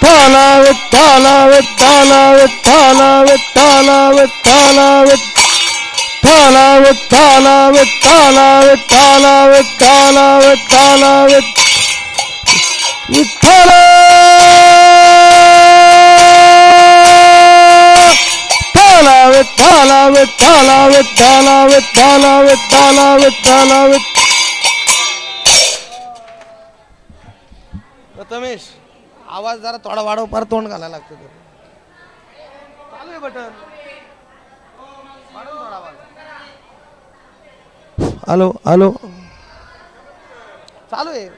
வித்தால வித்தால வித்தால வித்தால வித்தால வித்தால வித்தால வித்தால வித்தால வித்தால வித்தால வித்தால வித்தால வித்தால வித்தால வித்தால வித்தால வித்தால வித்தால with ரத்தமேஷ் आवाज जरा थोडा वाढव पर तोंड घालायला लागतं ते. चालू आहे बटन वाढव थोडा आवाज. हॅलो हॅलो चालू आहे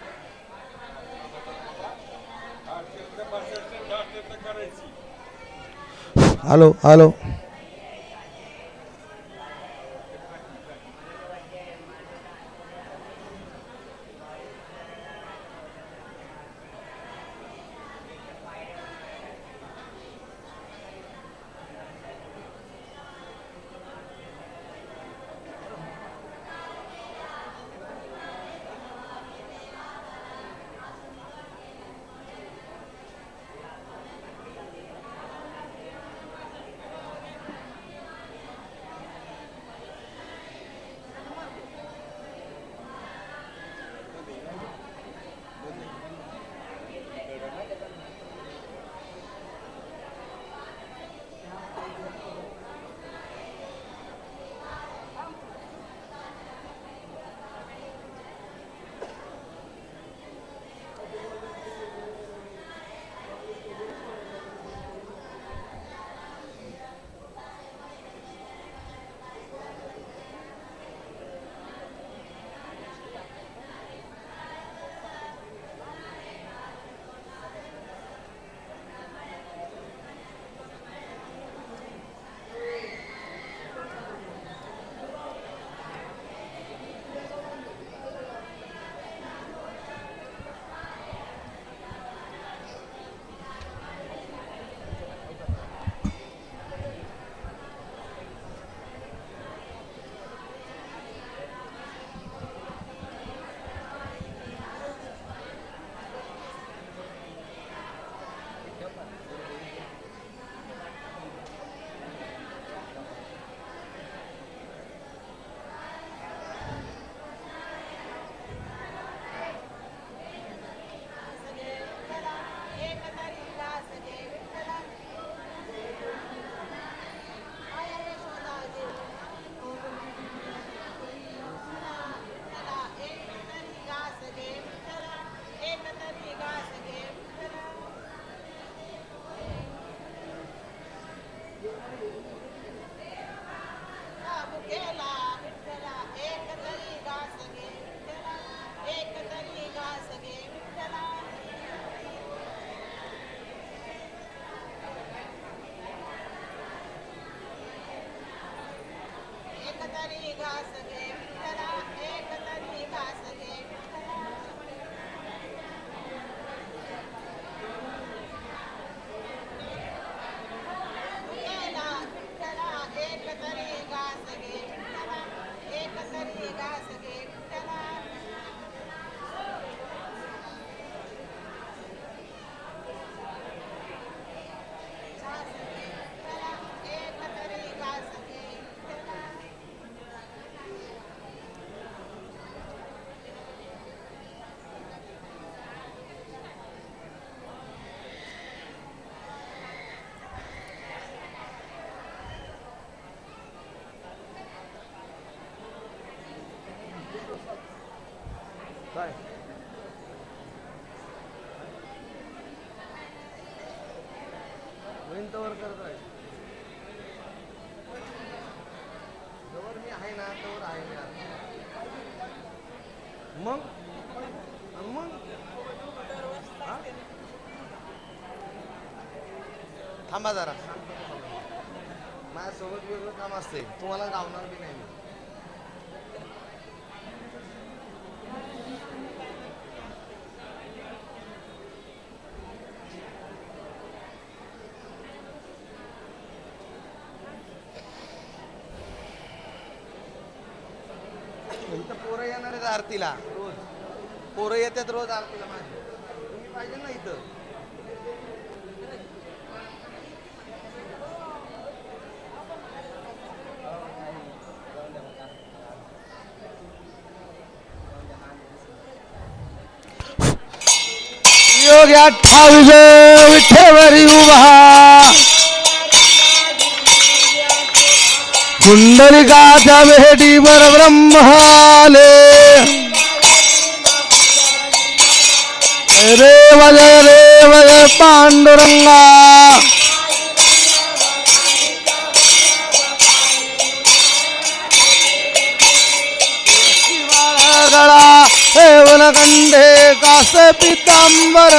हॅलो हॅलो Awesome, man. काय? होईन तवर करत राहील जवळ मी आहे ना तवर आहे मी आता. मग? मग? थांबा जरा. माझ्यासोबत वेगळं काम असते तुम्हाला गावणार बी नाही मी. इथं पोरं येणार आहेत आरतीला. रोज पोरं येतात रोज आरतीला माझी तुम्ही पाहिजे ना इथं. योगी अठ्ठावीस विठ्ठेवरी उभा. पुंडलिकाच्या भेटीवर ब्रह्माले रे वजय रे वजय पांडुरंगा. गळा कास पितांबर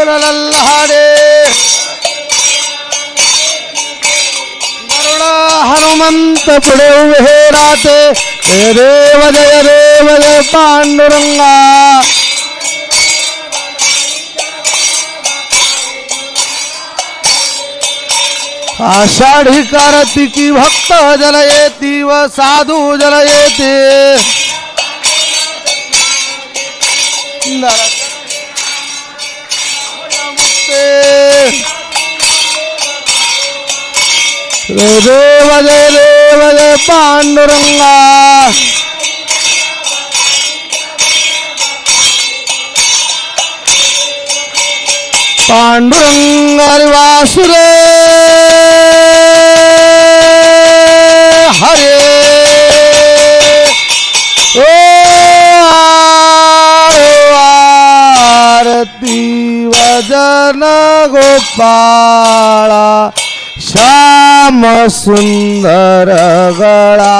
उरलल्हाडे. हनुमंत पुढे उभे राहते हे देव जय देव जय पांडुरंगा आषाढी कार्तिकी भक्त जल येती व साधू जल येते रे देव पांडुरंगा. पांडुरंग वासुरे. हरे. ओ आरती वजन गोपाळा. श्याम सुंदर गळा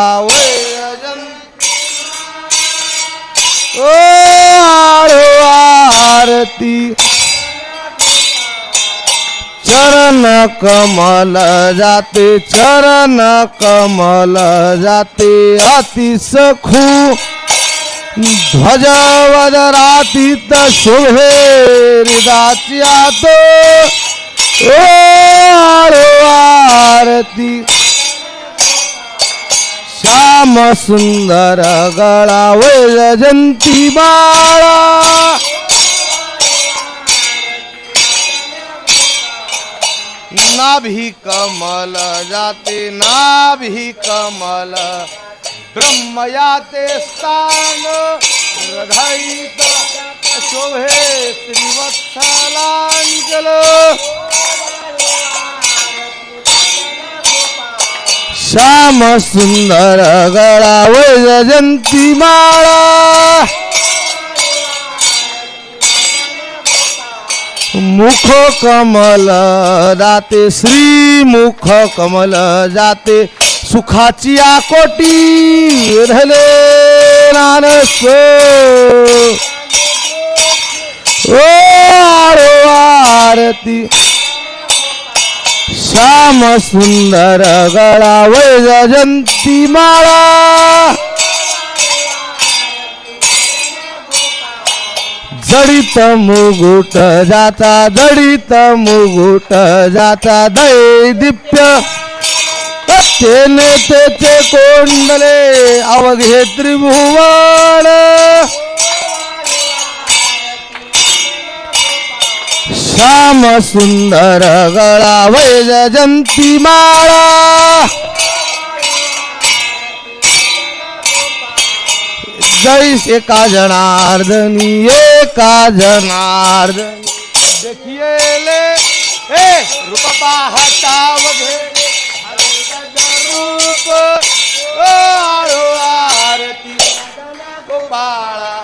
ओ आरो आरती. चरण कमल जाते चरण कमल जाते अति सखू. ध्वज वदरातीत शोभे हृदाच्या तो ओ आरो आरती। श्याम सुंदर गळा वैजंती बाळा। नाभी कमल जाते नाभी कमल। ब्रह्म याते स्थान। शोभे श्याम सुंदर गळा वैजयंती माळा. मुख कमल जाते श्री मुख कमल जाते सुखाची आकोटी धले नानस ओ आरो आरती श्याम सुंदर गळा वैजयंती माळा। जडित मुगुट जाता जडित मुगुट जाता दैदिप्य। तेने तेचे कोंडले अवघे त्रिभुवन. श्याम सुंदर गळा वैजयंती माळा. जैसे का जनार्दनी एका जनार्दनी. देखिए ले. ए रूप पाहता वघे रूप ओ आळो आरती। गोपाळा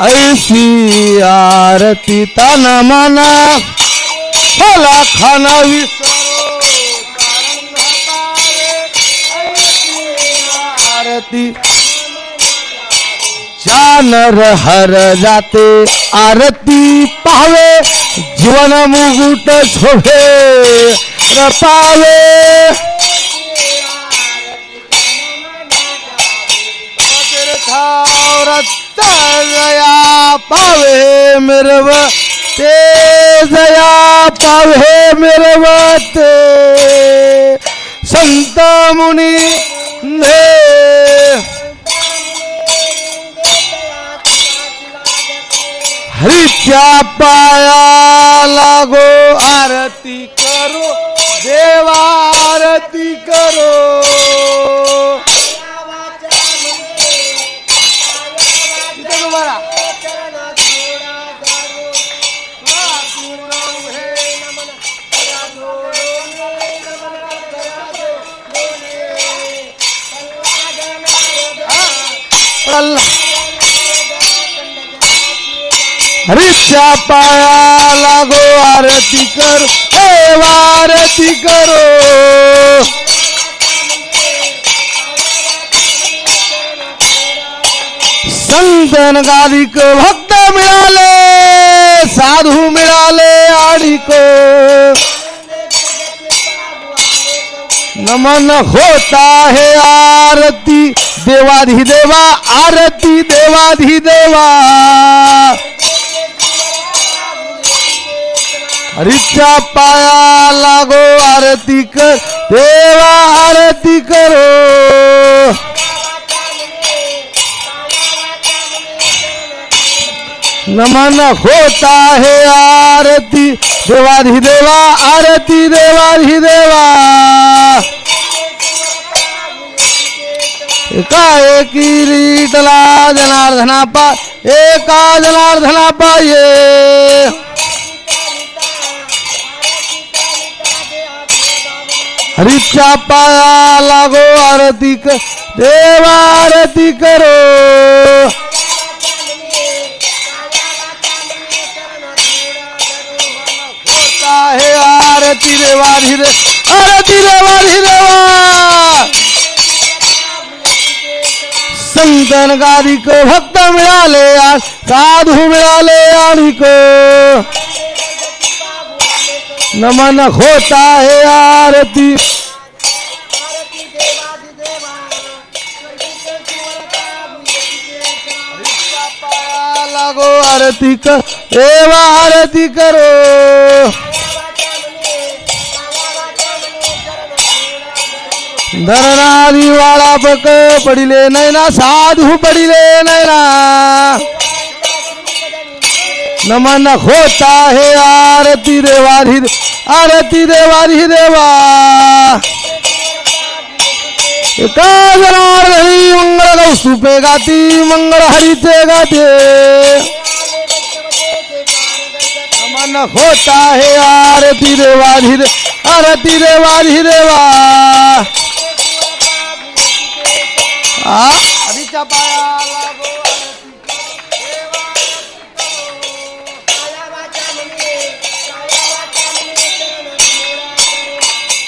ऐशी आरती तन मना फला खाना विसरो आरती जानर हर जाते, आरती पावे, जीवन शोभे र पावे जया पावे, मिरव ते जया पावे, मिरव ते। संत मुनी ने हरीच्या पाया लागो आरती करो देवा आरती करो. प्रल्हाद अल्ला. पाया, लागो आरती कर देवा आरती करो संतन गादिक भक्त मिळाले साधू मिळाले आणिक नमन होता है आरती, देवाधिदेवा आरती देवाधिदेवा हरीच्या पाया लागो आरती कर देवा आरती करो। नमन होता है आरती देवाधिदेवा आरती देवाधिदेवा एका एकी रीतला जनार्दना पा एका जनार्दना पाये हरीच्या पाया लागो आरती कर देवा आरती करो। होता है आरती देवाधी दे आरती देवाधी देवा संतन गादिक भक्त मिळाले आज साधू मिळाले आणिक नमन होता है आरती। लागो आरती कर देवा आरती करो। धरणारी वाळा बक पडिले नैना साधू पडिले नैना नमन होता है आरती देवाधी आरती देवाधी देवा। एका जनार्दनी मंगळ कौस्तुपे गाती मंगळ हरीचे गाते। नमन होता है आरती देवाधी दे आरती देवाधी देवा। आ? आधीच्या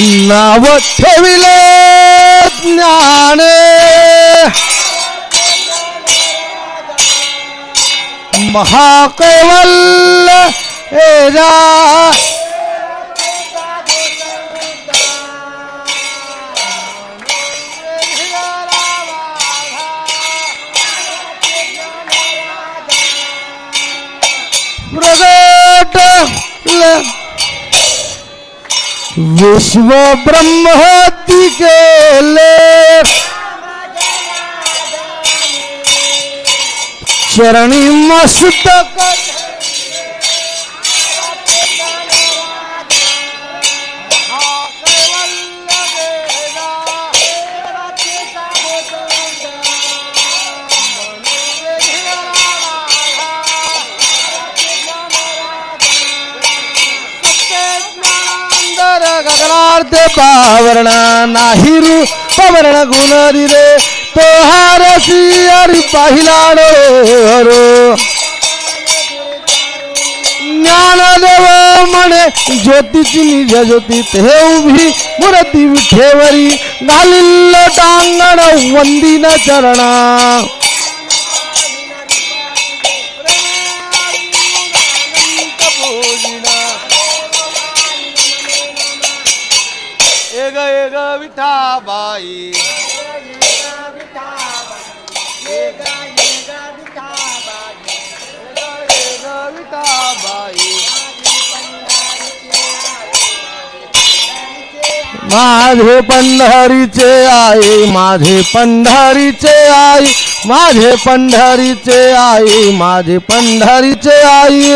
नाव ठेविले ज्ञान. महाकैवल्य विश्व ब्रह्मती केले. चरणी मस्त गगनार्थ पावरण नाही रू रूपवर्ण गुण दिले. तो हारसी हरी पाहिला रो ज्ञानदेव म्हणे ज्योतीची निज ज्योती ते उभी मूर्ती विठेवरी घालिल्ल टांगण वंदिन चरणा. माझे पंढरीचे आई माझे पंढरीचे आई माझे पंढरीचे आई माझे पंढरीचे आई.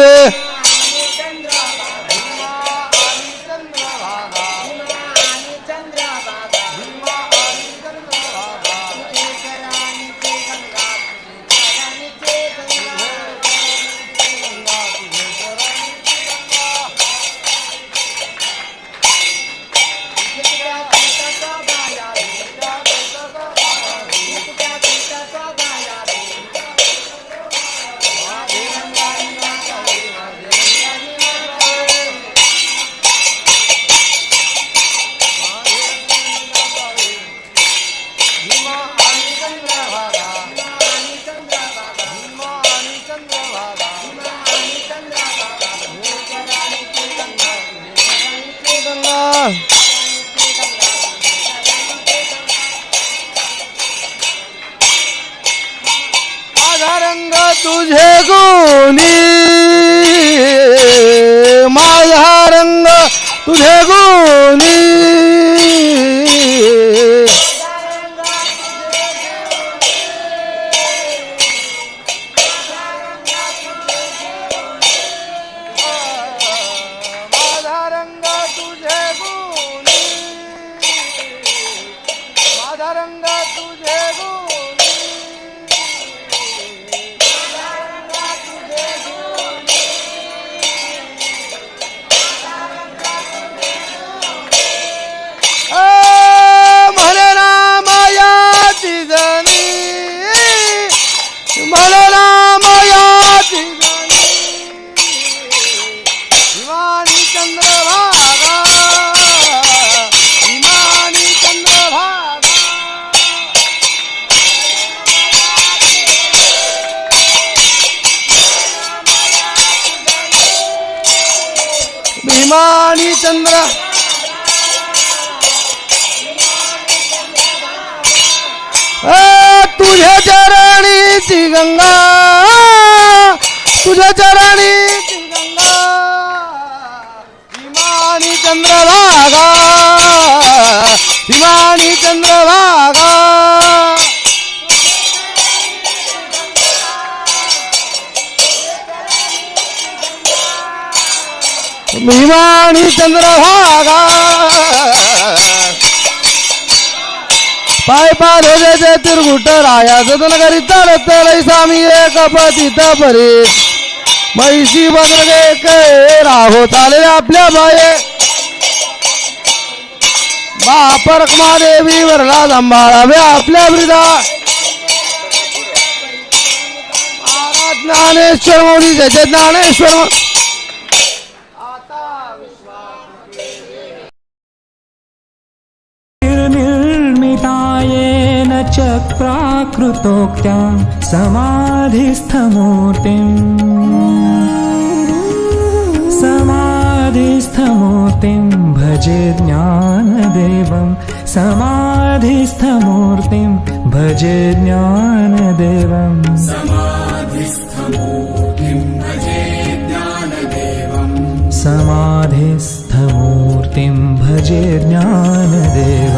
आणि चंद्र. तुझ्या चरणीची गंगा. तुझ्या चरण हिमानी चंद्रभागा. पाय पाल रोजाचे तिरगुट राया. जतन करी चालत लय सामी एक पतित परी म्हैशी बदले के राहो चाले आपल्या बाये बापरकमा देवी वरला सांभाळावे आपल्या वृदा. महाराज ज्ञानेश्वर मौली जय ज्ञानेश्वर. प्राकृतो समाधिस्थमूर्तिं भजेस्थमूर्तिं भजे ज्ञानदेवम्। समाधिस्थमूर्तिं भजे ज्ञानम्